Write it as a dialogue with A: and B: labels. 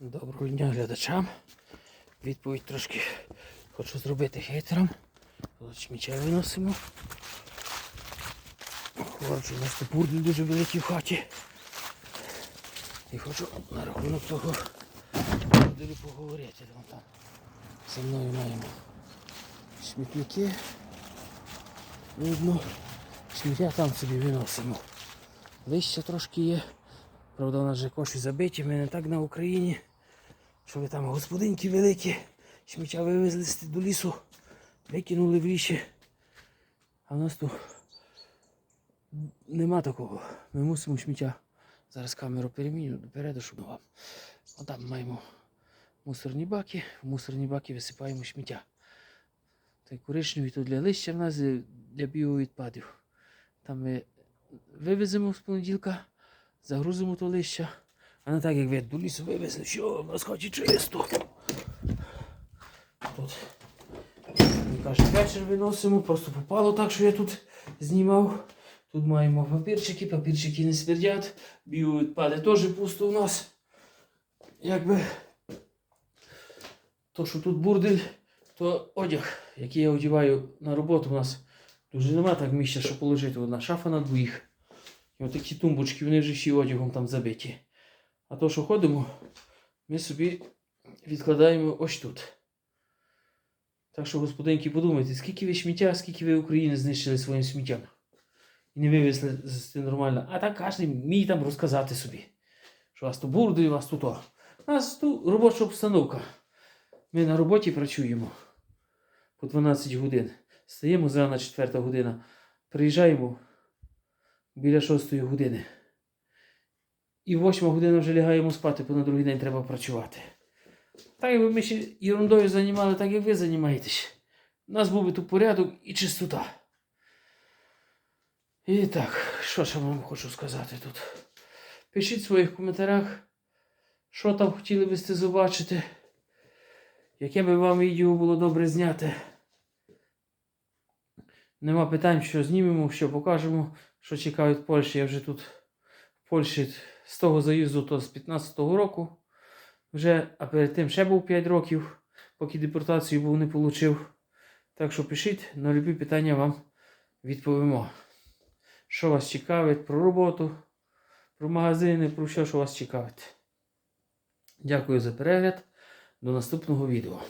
A: Доброго дня глядачам. Відповідь трошки хочу зробити хейтерам. Сміття виносимо. Хлопці, у нас тут дуже великі в хаті. І хочу на рахунок того будемо поговорити. Вон там зі мною маємо смітники. Видно, сміття там собі виносимо. Листя трошки є. Правда, у нас же коші забиті, ми не так на Україні. Що ви там господинки великі, сміття вивезли до лісу, викинули в ліші. А в нас тут нема такого. Ми мусимо сміття. Зараз камеру переміню допереду, щоб вам. Отам маємо мусорні баки, в мусорні баки висипаємо сміття. Той коричневий тут для листя в нас е, для біовідпадів. Там ми вивеземо з понеділка, загрузимо то лища. А не так, як ви до лісу вивезли, що в нас хаті чисто. Тут каже, вечір виносимо, просто попало так, що я тут знімав. Тут маємо папірчики, папірчики не смердять, біовідпади теж пусто у нас. Якби то, що тут бурдель, то одяг, який я одягаю на роботу, у нас дуже нема так місця, щоб положити. Одна шафа на двоїх. І отакі тумбочки, вони вже всі одягом там забиті. А то, що ходимо, ми собі відкладаємо ось тут. Так що, господинки, подумайте, скільки ви сміття, скільки ви України знищили своїм сміттям. І не вивезли це нормально. А так кожен мій там розказати собі. Що у вас то бурди, у вас тут то. У нас тут робоча обстановка. Ми на роботі працюємо по 12 годин. Стаємо зрана 4 година. Приїжджаємо біля 6 години. І 8 година вже лягаємо спати, бо на другий день треба працювати. Так якби ми ще ерундою займали, так як ви займаєтесь. У нас був би тут порядок і чистота. І так, що ж я вам хочу сказати тут? Пишіть в своїх коментарях, що там хотіли би сте побачити, яке би вам відео було добре зняти. Нема питань, що знімемо, що покажемо, що чекають в Польщі. Я вже тут в Польщі з того заїзду, то з 15-го року. Вже, а перед тим ще був 5 років, поки депортацію був не отримав. Так що пишіть, на любі питання вам відповімо. Що вас цікавить про роботу, про магазини, про що, що вас цікавить. Дякую за перегляд. До наступного відео.